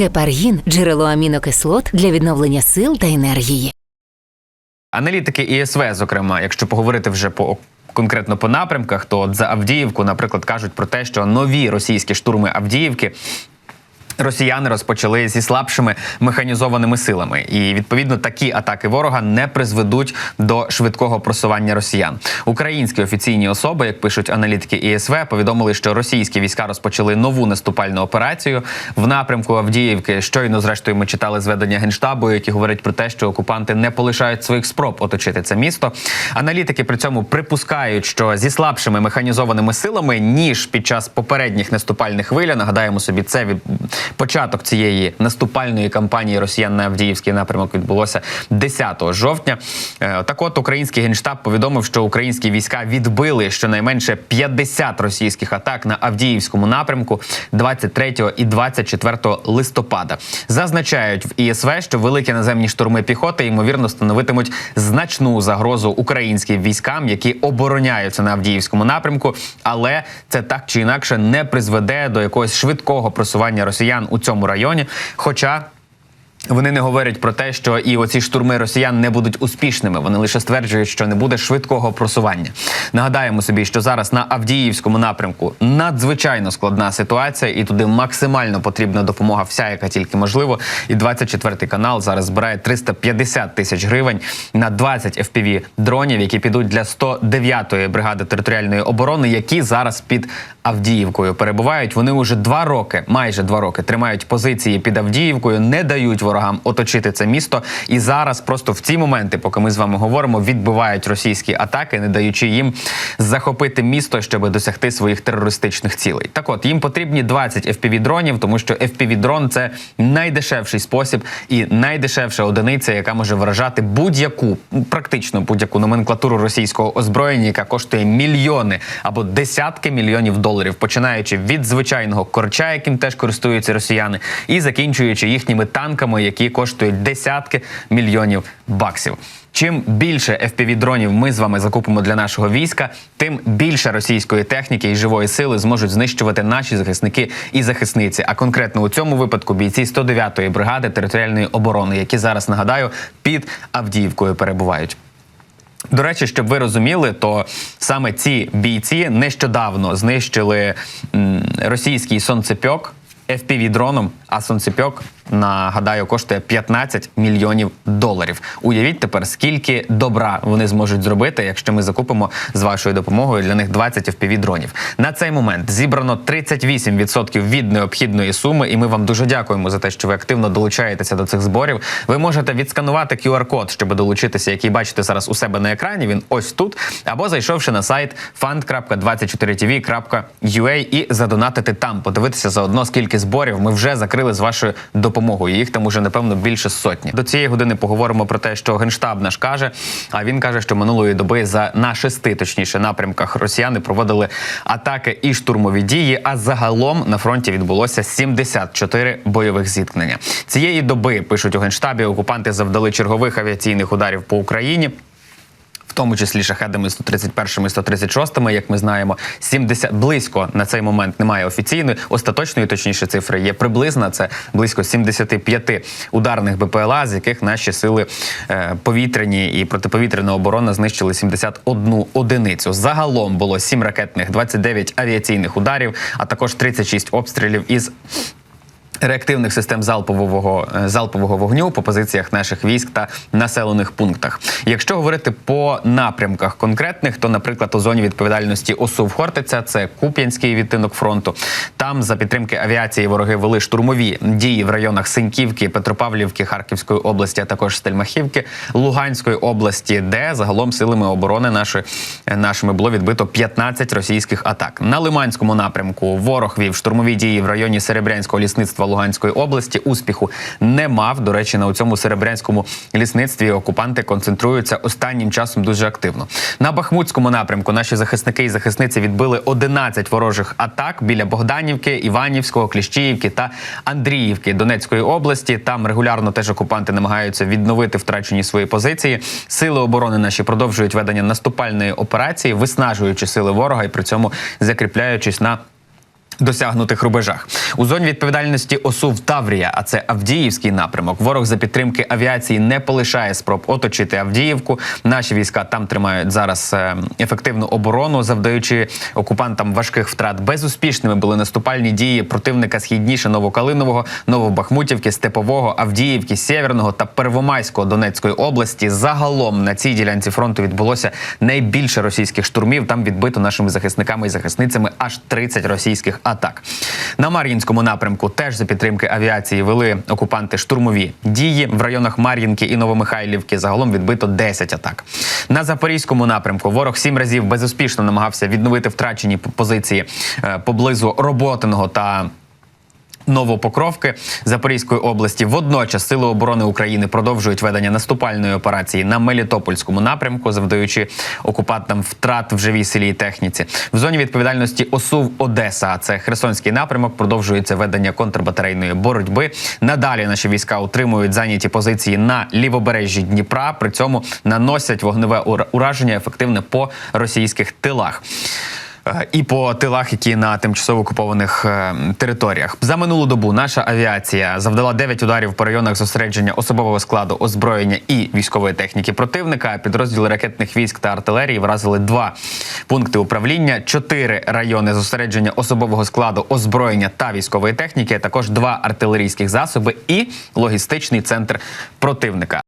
Гепаргін джерело амінокислот для відновлення сил та енергії. Аналітики ІСВ, зокрема, якщо поговорити вже по конкретно по напрямках, то за Авдіївку, наприклад, кажуть про те, що нові російські штурми Авдіївки. Росіяни розпочали зі слабшими механізованими силами, і відповідно такі атаки ворога не призведуть до швидкого просування росіян. Українські офіційні особи, як пишуть аналітики ІСВ, повідомили, що російські війська розпочали нову наступальну операцію в напрямку Авдіївки. Щойно, зрештою, ми читали зведення генштабу, які говорять про те, що окупанти не полишають своїх спроб оточити це місто. Аналітики при цьому припускають, що зі слабшими механізованими силами ніж під час попередніх наступальних хвиль, а нагадаємо собі, це від початок цієї наступальної кампанії Росіян на Авдіївський напрямок відбулося 10 жовтня. Е, Так, от український генштаб повідомив, що українські війська відбили щонайменше 50 російських атак на Авдіївському напрямку 23 і 24 листопада. Зазначають в ІСВ, що великі наземні штурми піхоти ймовірно становитимуть значну загрозу українським військам, які обороняються на Авдіївському напрямку, але це так чи інакше не призведе до якогось швидкого просування росіян у цьому районі. Хоча вони не говорять про те, що і оці штурми росіян не будуть успішними. Вони лише стверджують, що не буде швидкого просування. Нагадаємо собі, що зараз на Авдіївському напрямку надзвичайно складна ситуація, і туди максимально потрібна допомога, вся яка тільки можливо. І 24 канал зараз збирає 350 тисяч гривень на 20 fpv дронів, які підуть для 109-ї бригади територіальної оборони, які зараз під Авдіївкою перебувають. Вони уже два роки, майже два роки, тримають позиції під Авдіївкою, не дають ворогам оточити це місто. І зараз просто в ці моменти, поки ми з вами говоримо, відбивають російські атаки, не даючи їм захопити місто, щоб досягти своїх терористичних цілей. Так, от їм потрібні 20 fpv дронів, тому що fpv дрон це найдешевший спосіб і найдешевша одиниця, яка може вражати будь-яку, практично будь-яку номенклатуру російського озброєння, яка коштує мільйони або десятки мільйонів доларів, починаючи від звичайного корча, яким теж користуються росіяни, і закінчуючи їхніми танками, які коштують десятки мільйонів баксів. Чим більше fpv дронів ми з вами закупимо для нашого війська, тим більше російської техніки і живої сили зможуть знищувати наші захисники і захисниці. А конкретно у цьому випадку бійці 109-ї бригади територіальної оборони, які зараз нагадаю під Авдіївкою перебувають. До речі, щоб ви розуміли, то саме ці бійці нещодавно знищили російський сонцепьок fpv дроном, а сонцепьок, нагадаю, коштує 15 мільйонів доларів. Уявіть тепер, скільки добра вони зможуть зробити, якщо ми закупимо з вашою допомогою для них 20 fpv дронів. На цей момент зібрано 38% від необхідної суми, і ми вам дуже дякуємо за те, що ви активно долучаєтеся до цих зборів. Ви можете відсканувати QR-код, щоб долучитися, який бачите зараз у себе на екрані. Він ось тут, або зайшовши на сайт fund.24tv.ua і задонатити там, подивитися заодно, скільки зборів ми вже закрили з вашою допомогою. Їх там уже напевно більше сотні. До цієї години поговоримо про те, що генштаб наш каже. А він каже, що минулої доби за на шести, точніше, напрямках росіяни проводили атаки і штурмові дії. А загалом на фронті відбулося 74 бойових зіткнення. Цієї доби пишуть у генштабі, окупанти завдали чергових авіаційних ударів по Україні. В тому числі шахедами 131 і 136, як ми знаємо, 70, близько на цей момент немає офіційної, остаточної, точніше, цифри є приблизна. Це близько 75 ударних БПЛА, з яких наші сили е, повітряні і протиповітряна оборона знищили 71 одиницю. Загалом було 7 ракетних, 29 авіаційних ударів, а також 36 обстрілів із реактивних систем залпового е, залпового вогню по позиціях наших військ та населених пунктах. Якщо говорити по напрямках конкретних, то, наприклад, у зоні відповідальності ОСУВ Хортиця, це Куп'янський відтинок фронту. Там за підтримки авіації вороги вели штурмові дії в районах Синьківки, Петропавлівки, Харківської області, а також Стельмахівки, Луганської області, де загалом силами оборони нашої нашими було відбито 15 російських атак. На Лиманському напрямку ворог вів штурмові дії в районі Серебрянського лісництва Луганської області. Успіху не мав. До речі, на цьому серебрянському лісництві окупанти концентруються останнім часом дуже активно. На Бахмутському напрямку наші захисники і захисниці відбили 11 ворожих атак біля Богданівки, Іванівського, Кліщіївки та Андріївки Донецької області. Там регулярно теж окупанти намагаються відновити втрачені свої позиції. Сили оборони наші продовжують ведення наступальної операції, виснажуючи сили ворога і при цьому закріпляючись на Досягнутих рубежах у зоні відповідальності ОСУВ Таврія, а це Авдіївський напрямок. Ворог за підтримки авіації не полишає спроб оточити Авдіївку. Наші війська там тримають зараз е, ефективну оборону, завдаючи окупантам важких втрат. Безуспішними були наступальні дії противника східніше Новокалинового, Новобахмутівки, Степового, Авдіївки, Сєвєрного та Первомайського Донецької області. Загалом на цій ділянці фронту відбулося найбільше російських штурмів. Там відбито нашими захисниками і захисницями аж 30 російських атак. На Мар'їнському напрямку теж за підтримки авіації вели окупанти штурмові дії в районах Мар'їнки і Новомихайлівки. Загалом відбито 10 атак. На запорізькому напрямку ворог сім разів безуспішно намагався відновити втрачені позиції е, поблизу Роботиного та. Новопокровки Запорізької області водночас сили оборони України продовжують ведення наступальної операції на Мелітопольському напрямку, завдаючи окупантам втрат в живій силі і техніці. В зоні відповідальності ОСУВ Одеса, а це Херсонський напрямок, продовжується ведення контрбатарейної боротьби. Надалі наші війська утримують зайняті позиції на лівобережжі Дніпра. При цьому наносять вогневе ура- ураження ефективне по російських тилах. Е, і по тилах, які на тимчасово окупованих е, територіях. За минулу добу наша авіація завдала 9 ударів по районах зосередження особового складу, озброєння і військової техніки противника. Підрозділи ракетних військ та артилерії вразили два пункти управління, чотири райони зосередження особового складу, озброєння та військової техніки, а також два артилерійських засоби і логістичний центр противника.